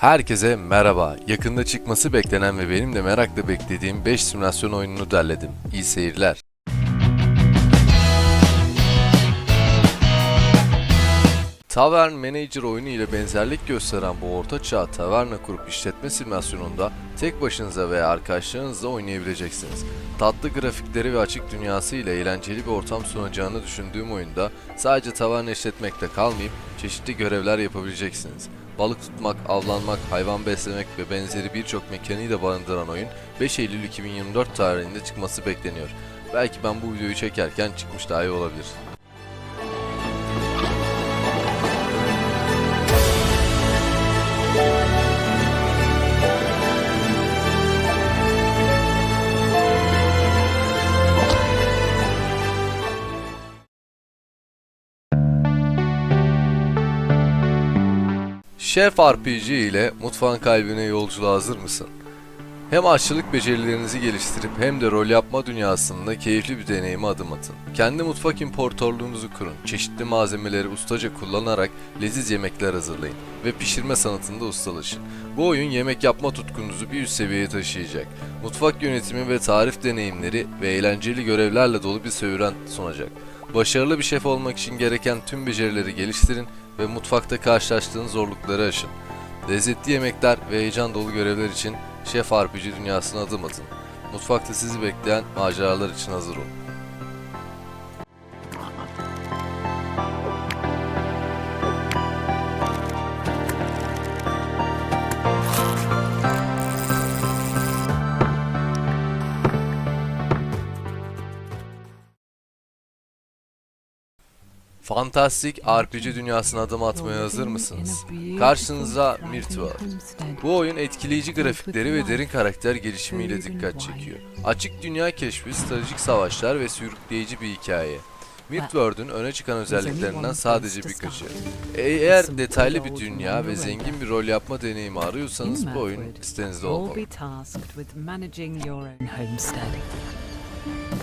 Herkese merhaba. Yakında çıkması beklenen ve benim de merakla beklediğim 5 simülasyon oyununu derledim. İyi seyirler. Tavern Manager oyunu ile benzerlik gösteren bu ortaçağ taverna kurup işletme simülasyonunda tek başınıza veya arkadaşlarınızla oynayabileceksiniz. Tatlı grafikleri ve açık dünyası ile eğlenceli bir ortam sunacağını düşündüğüm oyunda sadece taverna işletmekte kalmayıp çeşitli görevler yapabileceksiniz. Balık tutmak, avlanmak, hayvan beslemek ve benzeri birçok mekaniği barındıran oyun 5 Eylül 2024 tarihinde çıkması bekleniyor. Belki ben bu videoyu çekerken çıkmış daha iyi olabilir. Şef RPG ile mutfağın kalbine yolculuğa hazır mısın? Hem aşçılık becerilerinizi geliştirip hem de rol yapma dünyasında keyifli bir deneyime adım atın. Kendi mutfak imparatorluğunuzu kurun. Çeşitli malzemeleri ustaca kullanarak leziz yemekler hazırlayın ve pişirme sanatında ustalaşın. Bu oyun yemek yapma tutkunuzu bir üst seviyeye taşıyacak. Mutfak yönetimi ve tarif deneyimleri ve eğlenceli görevlerle dolu bir serüven sunacak. Başarılı bir şef olmak için gereken tüm becerileri geliştirin ve mutfakta karşılaştığınız zorlukları aşın. Lezzetli yemekler ve heyecan dolu görevler için Şef RPG dünyasına adım atın. Mutfakta sizi bekleyen maceralar için hazır olun. Fantastik RPG dünyasına adım atmaya hazır mısınız? Karşınıza Mirt var. Bu oyun etkileyici grafikleri ve derin karakter gelişimiyle dikkat çekiyor. Açık dünya keşfi, stratejik savaşlar ve sürükleyici bir hikaye. Midworld'ün öne çıkan özelliklerinden sadece birkaçı. E- Eğer detaylı bir dünya ve zengin bir rol yapma deneyimi arıyorsanız bu oyun listenizde olmalı.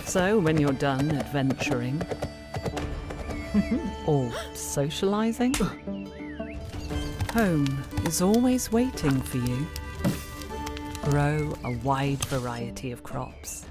So, when you're done adventuring or socializing, home is always waiting for you. Grow a wide variety of crops.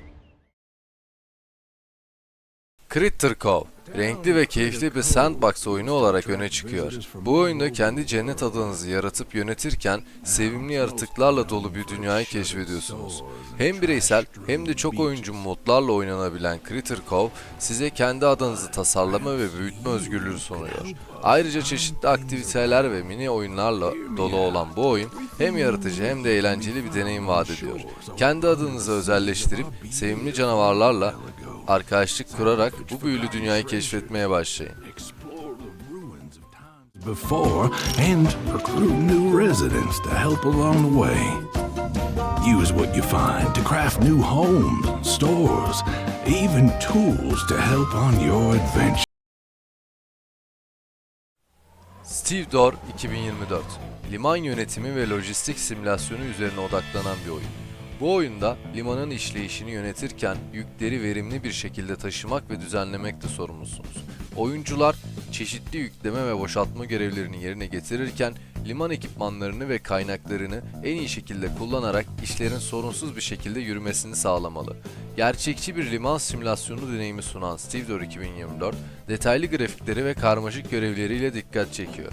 Critter Cove, renkli ve keyifli bir sandbox oyunu olarak öne çıkıyor. Bu oyunda kendi cennet adanızı yaratıp yönetirken sevimli yaratıklarla dolu bir dünyayı keşfediyorsunuz. Hem bireysel hem de çok oyuncu modlarla oynanabilen Critter Cove size kendi adanızı tasarlama ve büyütme özgürlüğü sunuyor. Ayrıca çeşitli aktiviteler ve mini oyunlarla dolu olan bu oyun hem yaratıcı hem de eğlenceli bir deneyim vaat ediyor. Kendi adınızı özelleştirip sevimli canavarlarla arkadaşlık kurarak bu büyülü dünyayı keşfetmeye başlayın. before and recruit new residents to help along the way. Use what you find to craft new homes, stores, even tools to help on your adventure. Steve Door 2024 Liman yönetimi ve lojistik simülasyonu üzerine odaklanan bir oyun. Bu oyunda limanın işleyişini yönetirken yükleri verimli bir şekilde taşımak ve düzenlemekle sorumlusunuz. Oyuncular çeşitli yükleme ve boşaltma görevlerini yerine getirirken liman ekipmanlarını ve kaynaklarını en iyi şekilde kullanarak işlerin sorunsuz bir şekilde yürümesini sağlamalı. Gerçekçi bir liman simülasyonu deneyimi sunan Stevedore 2024, detaylı grafikleri ve karmaşık görevleriyle dikkat çekiyor.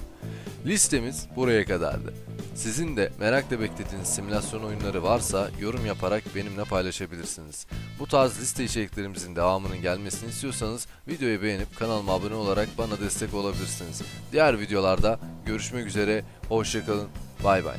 Listemiz buraya kadardı. Sizin de merakla beklediğiniz simülasyon oyunları varsa yorum yaparak benimle paylaşabilirsiniz. Bu tarz liste içeriklerimizin devamının gelmesini istiyorsanız videoyu beğenip kanalıma abone olarak bana destek olabilirsiniz. Diğer videolarda görüşmek üzere, hoşçakalın, bay bay.